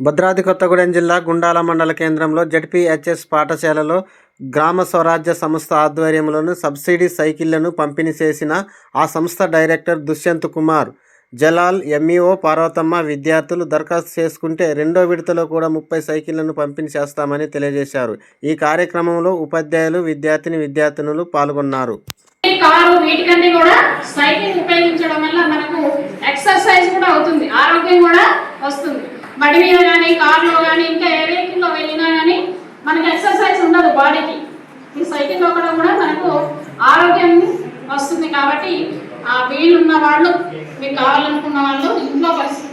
భద్రాద్రి కొత్తగూడెం జిల్లా గుండాల మండల కేంద్రంలో జడ్పీహెచ్ఎస్ పాఠశాలలో గ్రామ స్వరాజ్య సంస్థ ఆధ్వర్యంలోను సబ్సిడీ సైకిళ్ళను పంపిణీ చేసిన ఆ సంస్థ డైరెక్టర్ దుష్యంత్ కుమార్. జలాల్ ఎంఈఓ పార్వతమ్మ విద్యార్థులు దరఖాస్తు చేసుకుంటే రెండో విడతలో కూడా ముప్పై సైకిళ్ళను పంపిణీ చేస్తామని తెలియజేశారు. ఈ కార్యక్రమంలో ఉపాధ్యాయులు విద్యార్థిని విద్యార్థినులు పాల్గొన్నారు. కారు వీటికన్నీ కూడా సైకిల్ ఉపయోగించడం వల్ల మనకు ఎక్సర్సైజ్ కూడా అవుతుంది. ఆరోగ్యం కూడా వస్తుంది. బడి మీద కానీ కార్లో కానీ ఇంకా ఏ వెహికల్లో వెళ్ళినా కానీ మనకి ఎక్సర్సైజ్ ఉండదు బాడీకి. ఈ సైకిల్లో కూడా కూడా మనకు ఆరోగ్యం వస్తుంది కాబట్టి ఆ వీలున్న వాళ్ళు మీకు కావాలనుకున్న వాళ్ళు ఇంట్లో పరిస్థితి